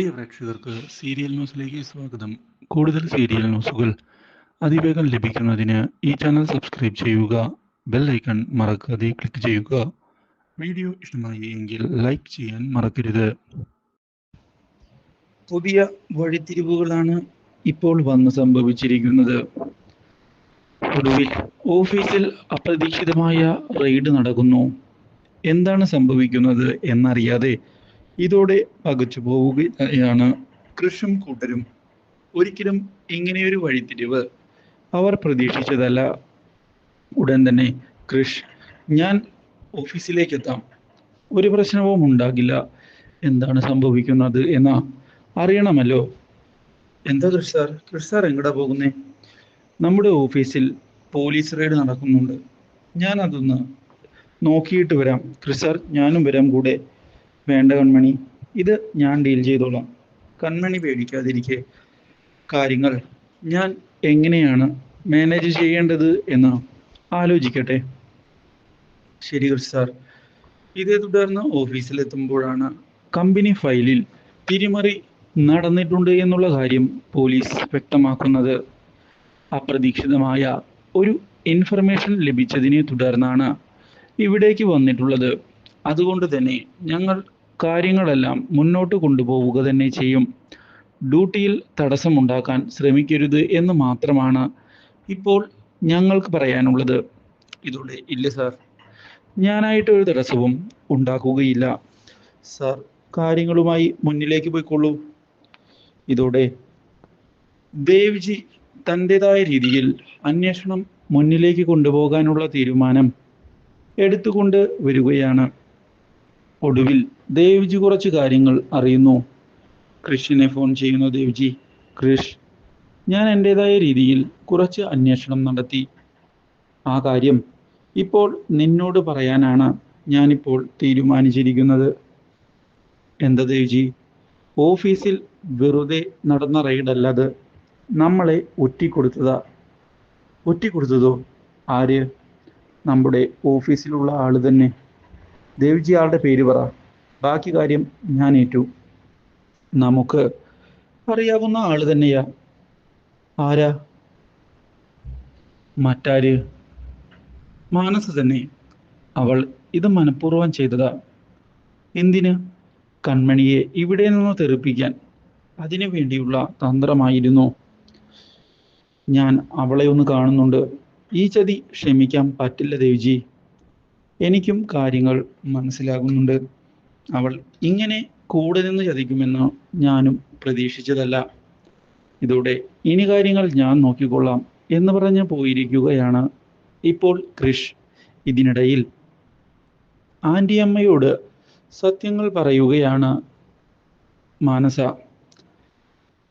പ്രിയ പ്രേക്ഷകർക്ക് സീരിയൽ ന്യൂസിലേക്ക് സ്വാഗതം. കൂടുതൽ സീരിയൽ ന്യൂസുകൾ അതിവേഗം ലഭിക്കുന്നതിന് ഈ ചാനൽ സബ്സ്ക്രൈബ് ചെയ്യുക ബെൽ ഐക്കൺ മറക്കാതെ ക്ലിക്ക് ചെയ്യുക. വീഡിയോ ഇഷ്ടമായി എങ്കിൽ ലൈക്ക് ചെയ്യാൻ മറക്കരുത്. പുതിയ വഴിത്തിരിവുകളാണ് ഇപ്പോൾ വന്ന് സംഭവിച്ചിരിക്കുന്നത്. ഒടുവിൽ ഓഫീസിൽ അപ്രതീക്ഷിതമായ റെയ്ഡ് നടക്കുന്നു. എന്താണ് സംഭവിക്കുന്നത് എന്നറിയാതെ ഇതോടെ പകച്ചു പോവുകയാണ്. കൃഷും കൂട്ടരും ഒരിക്കലും ഇങ്ങനെയൊരു വഴിത്തിരിവ് അവർ പ്രതീക്ഷിച്ചതല്ല. ഉടൻ തന്നെ കൃഷ് ഞാൻ ഓഫീസിലേക്ക് എത്താം ഒരു പ്രശ്നവും ഉണ്ടാകില്ല. എന്താണ് സംഭവിക്കുന്നത് എന്ന് അറിയണമല്ലോ. എന്താ കൃഷ് സാർ? കൃഷ് സാർ എങ്ങടാ പോകുന്നേ? നമ്മുടെ ഓഫീസിൽ പോലീസ് റെയ്ഡ് നടക്കുന്നുണ്ട്. ഞാൻ അതൊന്ന് നോക്കിയിട്ട് വരാം. കൃഷ് സാർ ഞാനും വരാം കൂടെ. വേണ്ട കൺമണി. ഇത് ഞാൻ ഡീൽ ചെയ്തോളാം. കൺമണി പേടിക്കാതിരിക്കെ. കാര്യങ്ങൾ. ഞാൻ എങ്ങനെയാണ് മാനേജ് ചെയ്യേണ്ടത് എന്ന് ആലോചിക്കട്ടെ. ശരി ഗുരു സാർ ഇതേ തുടർന്ന് ഓഫീസിലെത്തുമ്പോഴാണ് കമ്പനി ഫയലിൽ തിരിമറി നടന്നിട്ടുണ്ട് എന്നുള്ള കാര്യം പോലീസ് വ്യക്തമാക്കുന്നത്. അപ്രതീക്ഷിതമായ ഒരു ഇൻഫർമേഷൻ ലഭിച്ചതിനെ തുടർന്നാണ് ഇവിടേക്ക് വന്നിട്ടുള്ളത്. അതുകൊണ്ട് തന്നെ ഞങ്ങൾ കാര്യങ്ങളെല്ലാം മുന്നോട്ട് കൊണ്ടുപോവുക തന്നെ ചെയ്യും. ഡ്യൂട്ടിയിൽ തടസ്സമുണ്ടാക്കാൻ ശ്രമിക്കരുത് എന്ന് മാത്രമാണ് ഇപ്പോൾ ഞങ്ങൾക്ക് പറയാനുള്ളത്. ഇതോടെ ഇല്ല സാർ. ഞാനായിട്ട് ഒരു തടസ്സവും ഉണ്ടാക്കുകയില്ല. സാർ. കാര്യങ്ങളുമായി മുന്നിലേക്ക് പോയിക്കൊള്ളൂ. ഇതോടെ ദേവ്ജി തന്റെതായ രീതിയിൽ അന്വേഷണം മുന്നിലേക്ക് കൊണ്ടുപോകാനുള്ള തീരുമാനം എടുത്തുകൊണ്ട് വരികയാണ്. ഒടുവിൽ ദേവ്ജി കുറച്ച് കാര്യങ്ങൾ അറിയുന്നു. കൃഷിനെ ഫോൺ ചെയ്യുന്നു ദേവ്ജി. കൃഷ് ഞാൻ എന്റെതായ രീതിയിൽ കുറച്ച് അന്വേഷണം നടത്തി. ആ കാര്യം ഇപ്പോൾ നിന്നോട് പറയാനാണ് ഞാനിപ്പോൾ തീരുമാനിച്ചിരിക്കുന്നത്. എന്താ ദേവ്ജി? ഓഫീസിൽ വെറുതെ നടന്ന റെയ്ഡല്ല അത് നമ്മളെ ഒറ്റിക്കൊടുത്തതാ. ഒറ്റിക്കൊടുത്തതോ? ആര്? നമ്മുടെ ഓഫീസിലുള്ള ആൾ തന്നെ. ദേവ്ജി ആളുടെ പേര് പറ. ബാക്കി കാര്യം ഞാൻ ഏറ്റു. നമുക്ക് അറിയാവുന്ന ആൾ തന്നെയാ. ആരാ? മറ്റാര്? മാനസ തന്നെ. അവൾ ഇത് മനഃപൂർവം ചെയ്തതാ. എന്തിന്? കൺമണിയെ ഇവിടെ നിന്ന് തെറിപ്പിക്കാൻ. അതിനു വേണ്ടിയുള്ള തന്ത്രമായിരുന്നു. ഞാൻ അവളെ ഒന്ന് കാണുന്നുണ്ട്. ഈ ചതി ക്ഷമിക്കാൻ പറ്റില്ല ദേവ്ജി. എനിക്കും കാര്യങ്ങൾ മനസ്സിലാകുന്നുണ്ട്. അവൾ ഇങ്ങനെ കൂടെ നിന്ന് ചതിക്കുമെന്ന് ഞാനും പ്രതീക്ഷിച്ചതല്ല. ഇതോടെ ഇനി കാര്യങ്ങൾ ഞാൻ നോക്കിക്കൊള്ളാം എന്ന് പറഞ്ഞ് പോയിരിക്കുകയാണ് ഇപ്പോൾ കൃഷ് ഇതിനിടയിൽ. ആന്റിയമ്മയോട് സത്യങ്ങൾ പറയുകയാണ് മാനസ.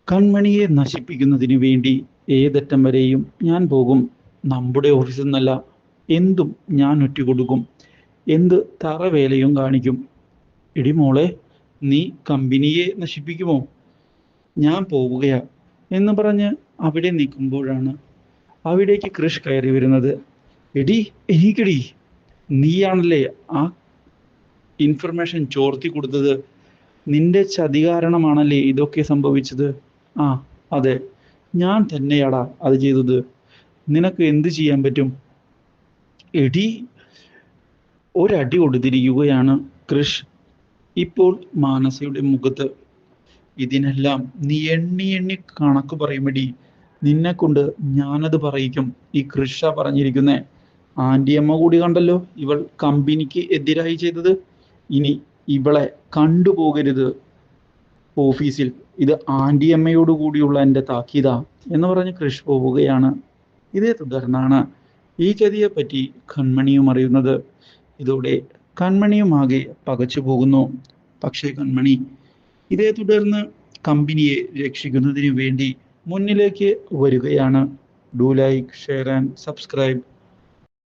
കൺമണിയെ നശിപ്പിക്കുന്നതിന് വേണ്ടി ഏതറ്റം വരെയും ഞാൻ പോകും. നമ്മുടെ ഓഫീസിൽ നിന്നല്ല എന്തും ഞാൻ ഒറ്റുകൊടുക്കും എന്ത് തറവേലയും കാണിക്കും. എടി മോളെ നീ കമ്പനിയെ നശിപ്പിക്കുമോ? ഞാൻ പോവുകയാ എന്ന് പറഞ്ഞ് അവിടെ നിൽക്കുമ്പോഴാണ് അവിടേക്ക് കൃഷ് കയറി വരുന്നത്. എടി എനിക്കടി നീയാണല്ലേ ആ ഇൻഫർമേഷൻ ചോർത്തി കൊടുത്തത്? നിന്റെ ചതി കാരണമാണല്ലേ ഇതൊക്കെ സംഭവിച്ചത്? ആ അതെ ഞാൻ തന്നെയാടാ അത് ചെയ്തത്. നിനക്ക് എന്ത് ചെയ്യാൻ പറ്റും? എടി ഒരടി കൊടുത്തിരിക്കുകയാണ് കൃഷ് ഇപ്പോൾ മാനസയുടെ മുഖത്ത് ഇതിനെല്ലാം നീ എണ്ണി എണ്ണി കണക്ക് പറയുമ്പടി നിന്നെ കൊണ്ട് ഞാനത് പറയിക്കും. ഈ കൃഷ പറഞ്ഞിരിക്കുന്നേ. ആന്റിയമ്മ കൂടി കണ്ടല്ലോ ഇവൾ കമ്പനിക്ക് എതിരായി ചെയ്തത്. ഇനി ഇവളെ കണ്ടുപോകരുത്. ഓഫീസിൽ ഇത് ആന്റിയമ്മയോട് കൂടിയുള്ള എന്റെ താക്കീത എന്ന് പറഞ്ഞ് കൃഷ് പോവുകയാണ്. ഇതേ തുടർന്നാണ് ഈ ചതിയെ പറ്റി കൺമണിയും അറിയുന്നത്. ഇതോടെ കൺമണിയുമാകെ പകച്ചു പോകുന്നു. പക്ഷേ കൺമണി ഇതേ തുടർന്ന് കമ്പനിയെ രക്ഷിക്കുന്നതിന് വേണ്ടി മുന്നിലേക്ക് വരികയാണ്. Do like share and subscribe